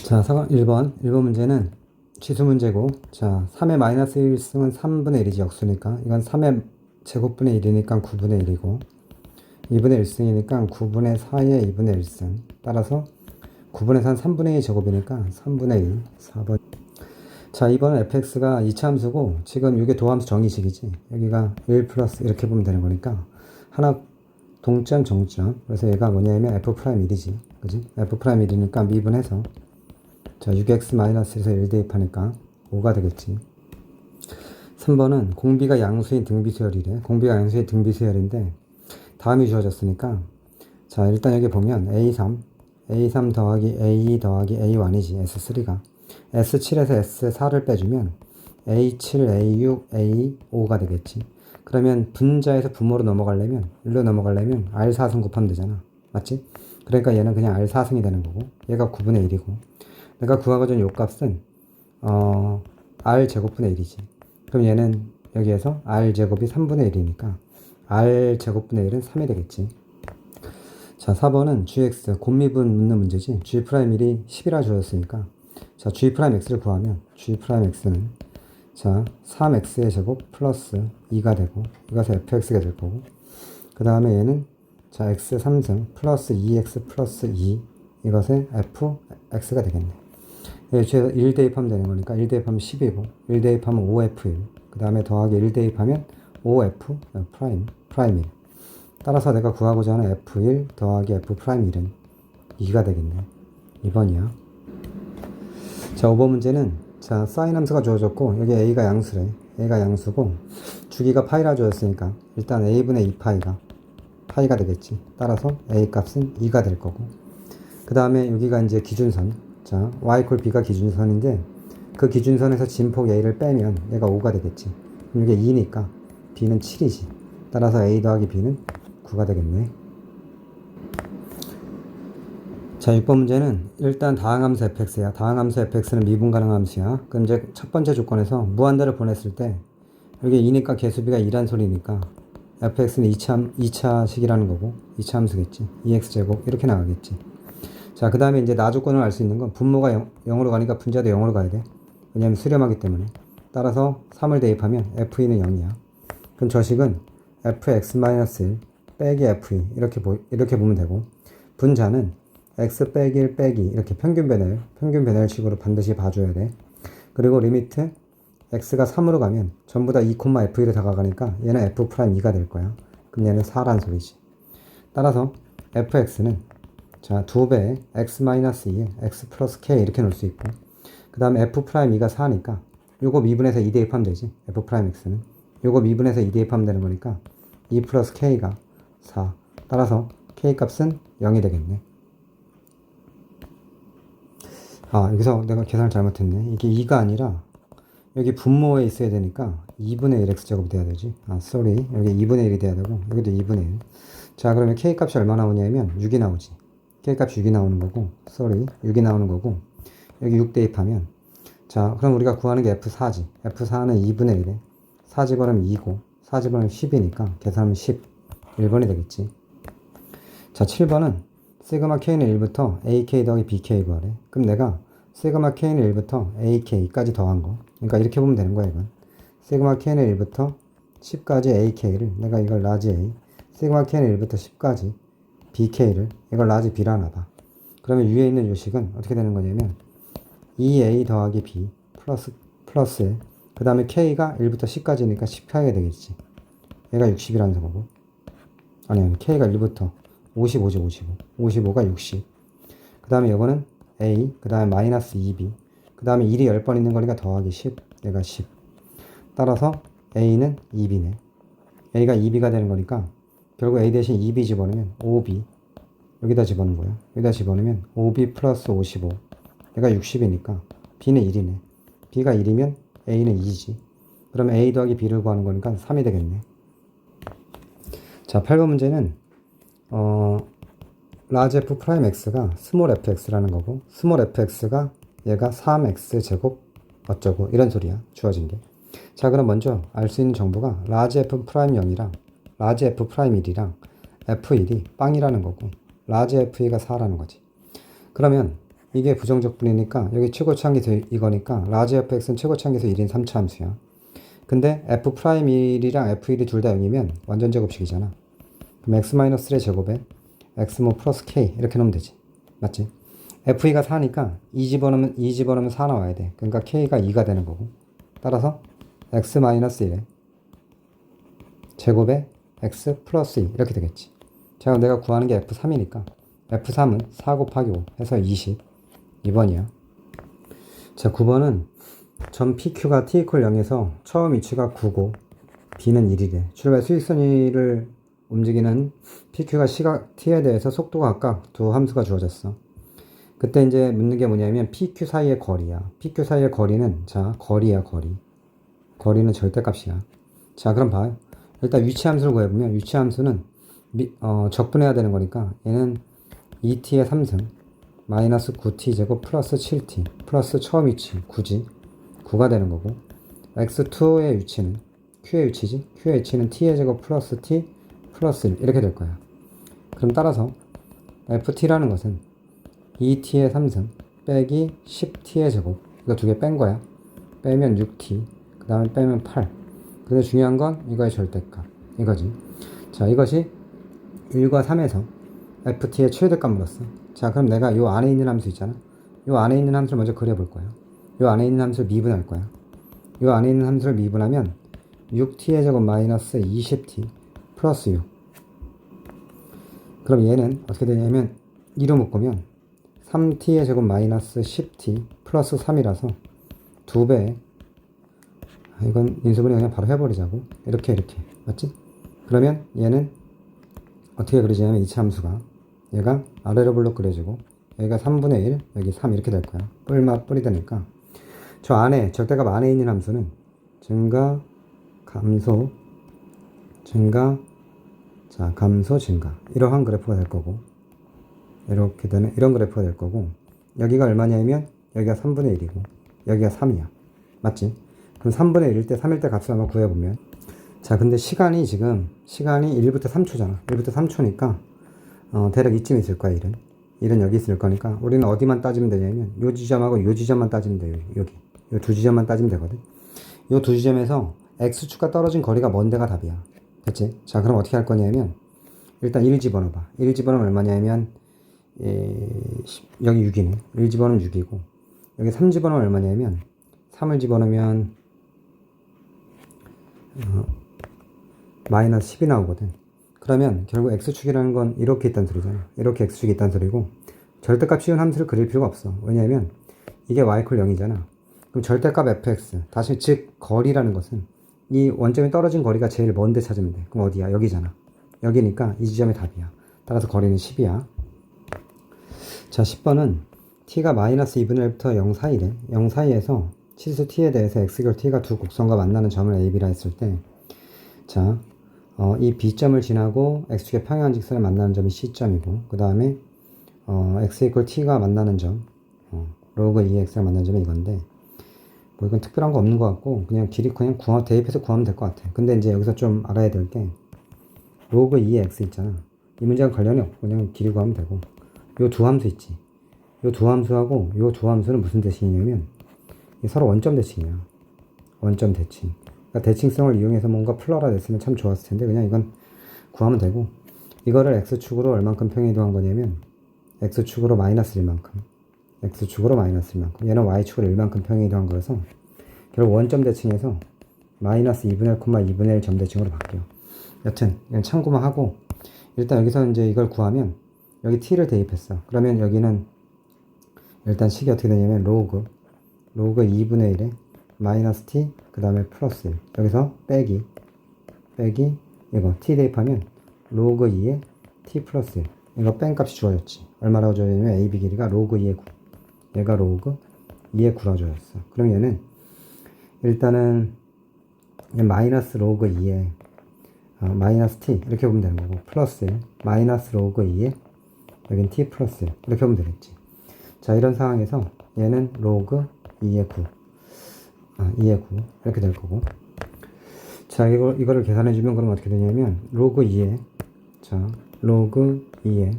자, 1번. 1번 문제는 치수 문제고, 자, 3의 마이너스 1승은 3분의 1이지 역수니까, 이건 3의 제곱분의 1이니까 9분의 1이고, 2분의 1승이니까 9분의 4의 2분의 1승. 따라서 9분의 4는 3분의 2 제곱이니까 3분의 1, 4번. 자, 이번은 fx가 이차함수고, 지금 이게 도함수 정의식이지. 여기가 1 플러스 이렇게 보면 되는 거니까, 하나 동점, 정점. 그래서 얘가 뭐냐면 f 프라임 1이지. 그지? f 프라임 1이니까 미분해서 자, 6x-에서 1 대입하니까 5가 되겠지. 3번은 공비가 양수인 등비수열이래. 공비가 양수인 등비수열인데 다음이 주어졌으니까 자, 일단 여기 보면 A3, A3 더하기 A2 더하기 A1이지. S3가. S7에서 S4를 빼주면 A7, A6, A5가 되겠지. 그러면 분자에서 분모로 넘어가려면, 일로 넘어가려면 R4승 곱하면 되잖아. 맞지? 그러니까 얘는 그냥 R4승이 되는 거고, 얘가 9분의 1이고, 내가 구하고자 요 값은 어, r 제곱분의 1이지. 그럼 얘는 여기에서 r 제곱이 3분의 1이니까 r 제곱분의 1은 3이 되겠지. 자, 4번은 gx 곱미분 묻는 문제지. g 프라임 1이 10이라 주었으니까 자, g 프라임 x를 구하면 g 프라임 x는 자, 3x의 제곱 플러스 2가 되고 이것이 fx가 될 거고 그 다음에 얘는 자, x 3승 플러스 2x 플러스 2 이것의 fx가 되겠네. 예, 제가 1 대입하면 되는 거니까 1 대입하면 10이고 1 대입하면 5F1 그 다음에 더하기 1 대입하면 5F 프라임 프라임 1 따라서 내가 구하고자 하는 F1 더하기 F 프라임 1은 2가 되겠네. 2번이야 자 5번 문제는 자 사인 함수가 주어졌고 여기 A가 양수래. A가 양수고 주기가 파이라 주어졌으니까 일단 A분의 2파이가 파이가 되겠지. 따라서 A 값은 2가 될 거고. 그 다음에 여기가 이제 기준선 자, y 콜 b가 기준선인데 그 기준선에서 진폭 a를 빼면 얘가 5가 되겠지. 이게 2니까 b는 7이지. 따라서 a 더하기 b는 9가 되겠네. 자, 6번 문제는 일단 다항함수 fx야. 다항함수 fx는 미분 가능 함수야. 그럼 이제 첫 번째 조건에서 무한대를 보냈을 때 여기 2니까 개수비가 2란 소리니까 fx는 2차, 2차식이라는 거고 2차 함수겠지. 2x제곱 이렇게 나가겠지. 자, 그 다음에 이제 나 조건을 알 수 있는 건 분모가 0, 0으로 가니까 분자도 0으로 가야 돼. 왜냐면 수렴하기 때문에. 따라서 3을 대입하면 f2는 0이야. 그럼 저식은 fx-1 빼기 f2 이렇게 보, 이렇게 보면 되고 분자는 x 빼기 1 빼기 이렇게 평균 변화율, 평균 변화율식으로 반드시 봐줘야 돼. 그리고 리미트 x가 3으로 가면 전부 다 2, f2로 다가가니까 얘는 f'2가 될 거야. 그럼 얘는 4란 소리지. 따라서 fx는 자, 두배 x-2에 x 플러스 k 이렇게 놓을 수 있고 그 다음에 f'2가 4니까 요거 미분해서 2 대입하면 되지 f'(x는) 요거 미분해서 2 대입하면 되는 거니까 2 플러스 k가 4 따라서 k 값은 0이 되겠네. 아 여기서 내가 계산을 잘못했네. 이게 2가 아니라 여기 분모에 있어야 되니까 2분의 1 x제곱이 돼야 되지. 아 sorry. 여기 2분의 1이 돼야 되고 여기도 2분의 1자 그러면 k 값이 얼마 나오냐면 6이 나오지 K값 6이 나오는 거고, sorry, 6이 나오는 거고, 여기 6 대입하면, 자, 그럼 우리가 구하는 게 F4지. F4는 2분의 1에, 4 집어넣으면 2고, 4 집어넣으면 10이니까, 계산하면 10. 1번이 되겠지. 자, 7번은, 시그마 K는 1부터 AK 더하기 BK 구하래. 그럼 내가, 시그마 K는 1부터 AK까지 더한 거. 그러니까 이렇게 보면 되는 거야, 이건. 시그마 K는 1부터 10까지 AK를, 내가 이걸 라지 A, 시그마 K는 1부터 10까지 BK를 이걸 라지 B라나 봐. 그러면 위에 있는 요식은 어떻게 되는 거냐면 2A 더하기 B 플러스 플러스 그 다음에 K가 1부터 10까지니까 10K가 되겠지. 얘가 60이라는 거고 아니 아니 K가 1부터 55지 55 55가 60. 그 다음에 이거는 A 그 다음에 마이너스 2B 그 다음에 1이 10번 있는 거니까 더하기 10 얘가 10 따라서 A는 2B네. A가 2B가 되는 거니까 결국 A 대신 2B 집어넣으면 5B 여기다 집어넣은 거야. 여기다 집어넣으면 5B 플러스 55 얘가 60이니까 B는 1이네. B가 1이면 A는 2지. 그러면 A 더하기 B를 구하는 거니까 3이 되겠네. 자, 8번 문제는 어, 라지 f 프라임 x가 스몰 fx라는 거고 스몰 fx가 얘가 3x 제곱 어쩌고 이런 소리야. 주어진 게. 자, 그럼 먼저 알 수 있는 정보가 라지 f 프라임 0이랑 라지 f 프라임 1이랑 f1이 빵이라는 거고 라지 f2가 4라는 거지. 그러면 이게 부정적분이니까 여기 최고차항계수 이거니까 라지 fx는 최고차항계수 1인 3차 함수야. 근데 f 프라임 1이랑 f1이 둘 다 0이면 완전 제곱식이잖아. 그럼 x 마이너스 3의 제곱에 x 뭐 플러스 k 이렇게 넣으면 되지. 맞지? f2가 4니까 2 집어넣으면 2 집어넣으면 4 나와야 돼. 그러니까 k가 2가 되는 거고. 따라서 x 마이너스 1에 제곱에 x 플러스 2 이렇게 되겠지. 자, 그럼 내가 구하는 게 f3이니까 f3은 4 곱하기 5 해서 20. 2번이야. 자, 9번은 점 PQ가 T 이퀄 0에서 처음 위치가 9고 B는 1이래. 출발 수익선이를 움직이는 PQ가 시각 T에 대해서 속도가 각각 두 함수가 주어졌어. 그때 이제 묻는 게 뭐냐면 PQ 사이의 거리야. PQ 사이의 거리는 자, 거리야, 거리. 거리는 절대값이야. 자, 그럼 봐요. 일단 위치 함수를 구해보면 위치 함수는 미, 어, 적분해야 되는 거니까 얘는 2t의 3승 마이너스 9t 제곱 플러스 7t 플러스 처음 위치 9지 9가 되는 거고 x2의 위치는 q의 위치지? Q의 위치는 t의 제곱 플러스 t 플러스 1 이렇게 될 거야. 그럼 따라서 ft라는 것은 2t의 3승 빼기 10t의 제곱 이거 두 개 뺀 거야. 빼면 6t 그 다음에 빼면 8 근데 중요한 건 이거의 절대값 이거지 자 이것이 1과 3에서 ft의 최대값 물었어. 자, 그럼 내가 요 안에 있는 함수 있잖아. 요 안에 있는 함수를 먼저 그려볼 거야. 요 안에 있는 함수를 미분할 거야. 요 안에 있는 함수를 미분하면 6t의 제곱 마이너스 20t 플러스 6. 그럼 얘는 어떻게 되냐면 2로 묶으면 3t의 제곱 마이너스 10t 플러스 3이라서 2배. 아, 이건 인수분해 그냥 바로 해버리자고. 이렇게 이렇게. 맞지? 그러면 얘는 어떻게 그려지냐면 이차 함수가 얘가 아래로 블록 그려지고 여기가 3분의 1 여기 3 이렇게 될 거야 뿔맛 뿔이 되니까 저 안에 절대값 안에 있는 함수는 증가 감소 증가 자 감소 증가 이러한 그래프가 될 거고 이렇게 되는 이런 그래프가 될 거고 여기가 얼마냐면 여기가 3분의 1이고 여기가 3이야 맞지? 그럼 3분의 1일 때 3일 때 값을 한번 구해보면 자, 근데 시간이 지금, 시간이 1부터 3초잖아. 1부터 3초니까, 어, 대략 이쯤 있을 거야, 1은. 1은 여기 있을 거니까, 우리는 어디만 따지면 되냐면, 요 지점하고 요 지점만 따지면 돼요, 여기. 요 두 지점만 따지면 되거든. 요 두 지점에서 x축과 떨어진 거리가 먼 데가 답이야. 됐지? 자, 그럼 어떻게 할 거냐면, 일단 1 집어넣어봐. 1 집어넣으면 얼마냐면, 예, 여기 6이네. 1 집어넣으면 6이고, 여기 3 집어넣으면 얼마냐면, 3을 집어넣으면, 어, 마이너스 10이 나오거든. 그러면 결국 x축이라는 건 이렇게 있단 소리잖아. 이렇게 x축이 있단 소리고 절대값 쉬운 함수를 그릴 필요가 없어. 왜냐하면 이게 y 콜 0이잖아. 그럼 절대값 fx 다시 즉 거리라는 것은 이 원점이 떨어진 거리가 제일 먼데 찾으면 돼. 그럼 어디야? 여기잖아. 여기니까 이 지점이 답이야. 따라서 거리는 10이야. 자 10번은 t가 마이너스 2분의 1부터 0 사이래. 0 사이에서 치수 t에 대해서 x결 t가 두 곡선과 만나는 점을 a, b라 했을 때 자, 어, 이 B점을 지나고 X축의 평행한 직선을 만나는 점이 C점이고, 그 다음에, 어, X 이퀄 T가 만나는 점, 어, 로그 2X가 만나는 점이 이건데, 뭐 이건 특별한 거 없는 것 같고, 그냥 길이 그냥 구하, 대입해서 구하면 될 것 같아. 근데 이제 여기서 좀 알아야 될 게, 로그 2X 있잖아. 이 문제랑 관련이 없고, 그냥 길이 구하면 되고, 요 두 함수 있지. 요 두 함수하고 요 두 함수는 무슨 대칭이냐면, 서로 원점 대칭이야. 원점 대칭. 그러니까 대칭성을 이용해서 뭔가 풀러라 냈으면 참 좋았을 텐데 그냥 이건 구하면 되고 이거를 x축으로 얼만큼 평행이동한 거냐면 x축으로 마이너스 1만큼 x축으로 마이너스 1만큼 얘는 y축으로 1만큼 평행이동한 거라서 결국 원점 대칭에서 마이너스 2분의 1, 2분의 1 점 대칭으로 바뀌어 여튼 이건 참고만 하고 일단 여기서 이제 이걸 구하면 여기 t를 대입했어 그러면 여기는 일단 식이 어떻게 되냐면 로그 로그 2분의 1에 마이너스 t 그 다음에 플러스 1 여기서 빼기 빼기 이거 t 대입하면 로그 2에 t 플러스 1 이거 뺀 값이 주어졌지. 얼마라고 주어졌냐면 ab 길이가 로그 2의 9 얘가 로그 2의 9라고 주어졌어. 그럼 얘는 일단은 마이너스 로그 2에 어, 마이너스 t 이렇게 보면 되는 거고 플러스 1 마이너스 로그 2에 여긴 t 플러스 1 이렇게 보면 되겠지. 자 이런 상황에서 얘는 로그 2의 9 아, 2의 9 이렇게 될 거고 자 이거, 이거를 계산해 주면 그럼 어떻게 되냐면 로그 2에 자 로그 2에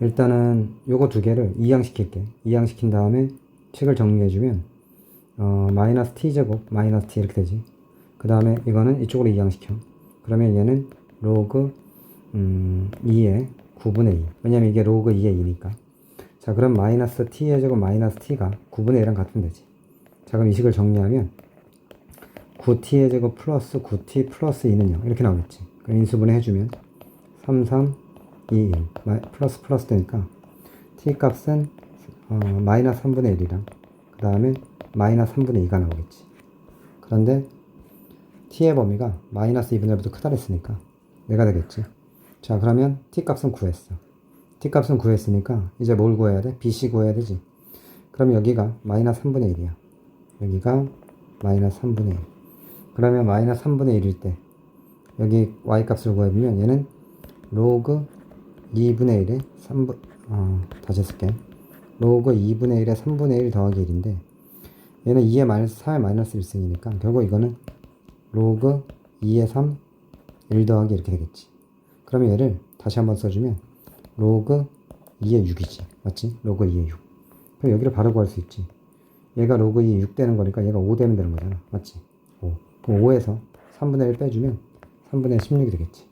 일단은 요거 두 개를 이항시킬게. 이항시킨 다음에 책을 정리해주면 어, 마이너스 t제곱 마이너스 t 이렇게 되지. 그 다음에 이거는 이쪽으로 이항시켜. 그러면 얘는 로그 음, 2의 9분의 2. 왜냐면 이게 로그 2의 2니까. 자, 그럼 마이너스 t의 제곱 마이너스 t가 9분의 1랑 같으면 되지. 자, 그럼 이 식을 정리하면 9t의 제곱 플러스 9t 플러스 2는 0 이렇게 나오겠지. 그럼 인수분해 해주면 3, 3, 2, 1 마- 플러스 플러스 되니까 t 값은 어, 마이너스 3분의 1이랑 그 다음에 마이너스 3분의 2가 나오겠지. 그런데 t의 범위가 마이너스 2분의 1보다 크다 그랬으니까 내가 되겠지. 자 그러면 t 값은 구했어. T 값은 구했으니까 이제 뭘 구해야 돼? bc 구해야 되지. 그럼 여기가 마이너스 3분의 1이야. 여기가 마이너스 3분의 1. 그러면 마이너스 3분의 1일 때 여기 y 값을 구해보면 얘는 로그 2분의 1에 3분 어, 다시 쓸게. 로그 2분의 1에 3분의 1 더하기 1인데 얘는 2의 마이너스 4의 마이너스 1승이니까 결국 이거는 로그 2의 3 1 더하기 이렇게 되겠지. 그러면 얘를 다시 한번 써주면 로그 2의 6이지. 맞지? 로그 2의 6. 그럼 여기를 바로 구할 수 있지. 얘가 로그 2의 6 되는 거니까 얘가 5 되면 되는 거잖아. 맞지? 5. 그럼 5에서 3분의 1 빼주면 3분의 16이 되겠지.